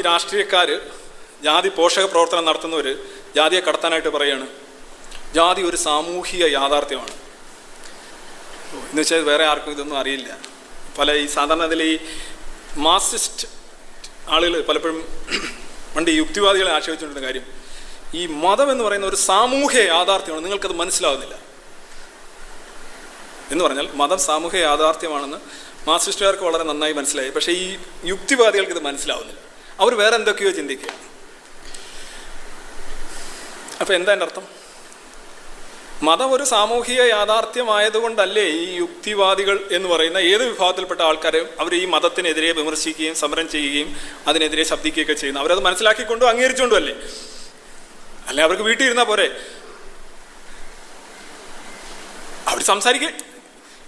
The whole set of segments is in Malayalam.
രാഷ്ട്രീയക്കാർ ജാതി പോഷക പ്രവർത്തനം നടത്തുന്നവർ ജാതിയെ കടത്താനായിട്ട് പറയാണ്. ജാതി ഒരു സാമൂഹിക യാഥാർത്ഥ്യമാണ്. എന്ന് വെച്ചാൽ വേറെ ആർക്കും ഇതൊന്നും അറിയില്ല. പല ഈ സാധാരണ ഇതിൽ ഈ മാർസിസ്റ്റ് ആളുകൾ പലപ്പോഴും പണ്ട് യുക്തിവാദികളെ ആശ്രയിച്ചുകൊണ്ടിരുന്ന കാര്യം. ഈ മതം എന്ന് പറയുന്ന ഒരു സാമൂഹ്യ യാഥാർത്ഥ്യമാണ്. നിങ്ങൾക്കത് മനസ്സിലാവുന്നില്ല. എന്ന് പറഞ്ഞാൽ മതം സാമൂഹ്യ യാഥാർത്ഥ്യമാണെന്ന് മാർസിസ്റ്റുകാർക്ക് വളരെ നന്നായി മനസ്സിലായി. പക്ഷേ ഈ യുക്തിവാദികൾക്ക് ഇത് മനസ്സിലാവുന്നില്ല. അവർ വേറെ എന്തൊക്കെയോ ചിന്തിക്കുക അപ്പോൾ എന്താ എന്റെ അർത്ഥം? മതം ഒരു സാമൂഹിക യാഥാർത്ഥ്യമായതുകൊണ്ടല്ലേ ഈ യുക്തിവാദികൾ എന്ന് പറയുന്ന ഏത് വിഭാഗത്തിൽപ്പെട്ട ആൾക്കാരെയും അവർ ഈ മതത്തിനെതിരെ വിമർശിക്കുകയും സമരം ചെയ്യുകയും അതിനെതിരെ ശബ്ദിക്കുകയൊക്കെ ചെയ്യുന്നു. അവരത് മനസ്സിലാക്കിക്കൊണ്ടും അംഗീകരിച്ചുകൊണ്ടും അല്ലേ? അല്ലെ അവർക്ക് വീട്ടിൽ ഇരുന്നാൽ പോരെ? അവർ സംസാരിക്കുക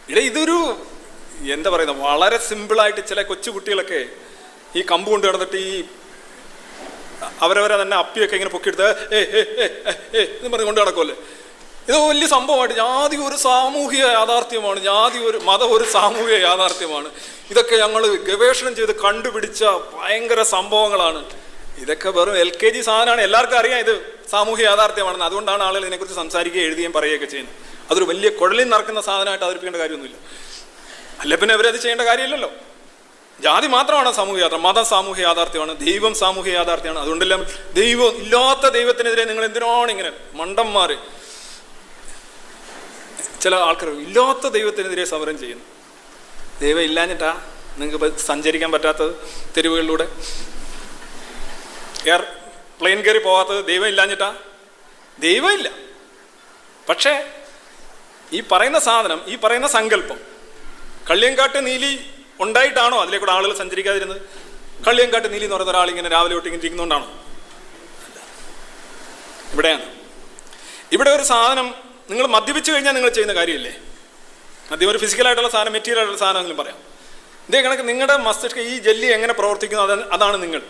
ഇവിടെ ഇതൊരു എന്താ പറയുന്നത് വളരെ സിമ്പിളായിട്ട് ചില കൊച്ചു കുട്ടികളൊക്കെ ഈ കമ്പ് കൊണ്ട് കിടന്നിട്ട് ഈ അവരവരെ തന്നെ അപ്പിയൊക്കെ ഇങ്ങനെ പൊക്കിയെടുത്ത് ഏ ഏ ഏ ഏ, എന്ന് പറഞ്ഞ് കൊണ്ട് കിടക്കുമല്ലേ ഇത് വലിയ സംഭവമായിട്ട് ജാതി ഒരു സാമൂഹിക യാഥാർത്ഥ്യമാണ് ജാതി ഒരു മതം ഒരു സാമൂഹിക യാഥാർത്ഥ്യമാണ്. ഇതൊക്കെ ഞങ്ങൾ ഗവേഷണം ചെയ്ത് കണ്ടുപിടിച്ച ഭയങ്കര സംഭവങ്ങളാണ്. ഇതൊക്കെ വെറും എൽ കെ ജി സാധനമാണ്. എല്ലാവർക്കും അറിയാം ഇത് സാമൂഹിക യാഥാർത്ഥ്യമാണെന്ന്. അതുകൊണ്ടാണ് ആളുകൾ ഇതിനെക്കുറിച്ച് സംസാരിക്കുകയും എഴുതുകയും പറയുകയൊക്കെ ചെയ്യുന്നത്. അതൊരു വലിയ കുഴലിൽ നടക്കുന്ന സാധനമായിട്ട് അവതരിപ്പിക്കേണ്ട കാര്യമൊന്നുമില്ല. അല്ല പിന്നെ അവരത് ചെയ്യേണ്ട കാര്യമില്ലല്ലോ. ജാതി മാത്രമാണ് സാമൂഹ്യ യാഥാർത്ഥ്യം മതം സാമൂഹ്യ യാഥാർത്ഥ്യമാണ് ദൈവം സാമൂഹ്യ യാഥാർത്ഥ്യമാണ്. അതുകൊണ്ടെല്ലാം ദൈവം ഇല്ലാത്ത ദൈവത്തിനെതിരെ നിങ്ങൾ എന്തിനാണ് ഇങ്ങനെ മണ്ടന്മാർ ചില ആൾക്കാർ ഇല്ലാത്ത ദൈവത്തിനെതിരെ സമരം ചെയ്യുന്നു. ദൈവം ഇല്ലാഞ്ഞിട്ടാ നിങ്ങൾക്ക് സഞ്ചരിക്കാൻ പറ്റാത്തത് തെരുവുകളിലൂടെ. എയർ പ്ലെയിൻ കയറി പോകാത്തത് ദൈവം ഇല്ലാഞ്ഞിട്ടാ? ദൈവമില്ല പക്ഷേ ഈ പറയുന്ന സാധനം ഈ പറയുന്ന സങ്കല്പം കള്ളിയങ്കാട്ട് നീലി ഉണ്ടായിട്ടാണോ അതിലേക്കൂടെ ആളുകൾ സഞ്ചരിക്കാതിരുന്നത്? കള്ളിയങ്കാട്ട് നീലി എന്ന് പറയുന്ന ഒരാൾ ഇങ്ങനെ രാവിലെ തൊട്ട് ഇങ്ങനെ ഇവിടെയാണ്. ഇവിടെ ഒരു സാധനം നിങ്ങൾ മദ്യപിച്ച് കഴിഞ്ഞാൽ നിങ്ങൾ ചെയ്യുന്ന കാര്യമില്ലേ? മദ്യം ഒരു ഫിസിക്കലായിട്ടുള്ള സാധനം മെറ്റീരിയൽ ആയിട്ടുള്ള സാധനമെങ്കിലും പറയാം. ഇതേ കണക്ക് നിങ്ങളുടെ മസ്തിഷ്ക ഈ ജെല്ലി എങ്ങനെ പ്രവർത്തിക്കുന്നു? അത് അതാണ് നിങ്ങൾ.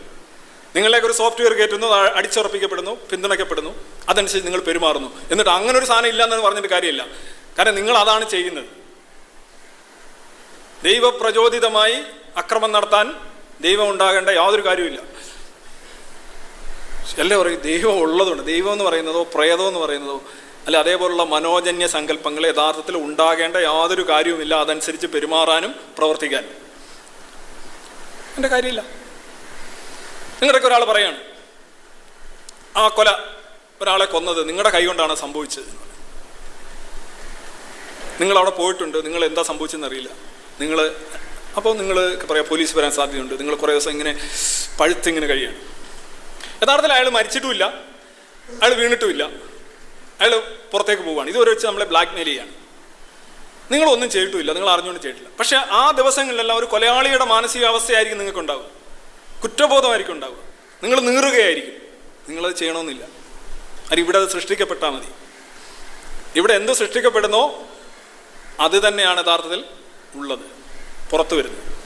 നിങ്ങളിലേക്ക് ഒരു സോഫ്റ്റ്വെയർ കയറ്റുന്നു അടിച്ചുറപ്പിക്കപ്പെടുന്നു പിന്തുണയ്ക്കപ്പെടുന്നു അതനുസരിച്ച് നിങ്ങൾ പെരുമാറുന്നു. എന്നിട്ട് അങ്ങനെ ഒരു സാധനം ഇല്ല എന്ന് പറഞ്ഞിട്ട് കാര്യമില്ല. കാരണം നിങ്ങൾ അതാണ് ചെയ്യുന്നത്. ദൈവപ്രചോദിതമായി അക്രമം നടത്താൻ ദൈവം ഉണ്ടാകേണ്ട യാതൊരു കാര്യമില്ല എല്ലാം പറയും? ദൈവം ഉള്ളതുണ്ട്. ദൈവം എന്ന് പറയുന്നതോ പ്രേതം എന്ന് പറയുന്നതോ അല്ല അതേപോലുള്ള മനോജന്യ സങ്കല്പങ്ങൾ യഥാർത്ഥത്തിൽ ഉണ്ടാകേണ്ട യാതൊരു കാര്യവുമില്ല. അതനുസരിച്ച് പെരുമാറാനും പ്രവർത്തിക്കാൻ. എന്റെ കാര്യമില്ല. നിങ്ങളുടെയൊക്കെ ഒരാൾ പറയാണ് ആ കൊല ഒരാളെ കൊന്നത് നിങ്ങളുടെ കൈ കൊണ്ടാണ് സംഭവിച്ചത്. നിങ്ങൾ അവിടെ പോയിട്ടുണ്ട്. നിങ്ങൾ എന്താ സംഭവിച്ചതെന്ന് അറിയില്ല. നിങ്ങൾ അപ്പോൾ നിങ്ങൾ പറയാം പോലീസ് വരാൻ സാധ്യതയുണ്ട്. നിങ്ങൾ കുറേ ദിവസം ഇങ്ങനെ പഴുത്തിങ്ങനെ കഴിയാണ്. യഥാർത്ഥത്തിൽ അയാൾ മരിച്ചിട്ടുമില്ല. അയാൾ വീണിട്ടുമില്ല. അയാൾ പുറത്തേക്ക് പോവുകയാണ്. ഇതുവരെ വെച്ച് നമ്മളെ ബ്ലാക്ക് മെയിൽ ചെയ്യാണ്. നിങ്ങളൊന്നും ചെയ്തിട്ടില്ല നിങ്ങൾ അറിഞ്ഞുകൊണ്ട് ചെയ്തിട്ടില്ല. പക്ഷേ ആ ദിവസങ്ങളിലെല്ലാം ഒരു കൊലയാളിയുടെ മാനസികാവസ്ഥയായിരിക്കും നിങ്ങൾക്ക് ഉണ്ടാവുക കുറ്റബോധമായിരിക്കും ഉണ്ടാവുക. നിങ്ങൾ നീറുകയായിരിക്കും. നിങ്ങളത് ചെയ്യണമെന്നില്ല. അത് ഇവിടെ അത് സൃഷ്ടിക്കപ്പെട്ടാൽ മതി. ഇവിടെ എന്ത് സൃഷ്ടിക്കപ്പെടുന്നോ അത് തന്നെയാണ് യഥാർത്ഥത്തിൽ ഉള്ളത് പുറത്തു വരുന്നത്.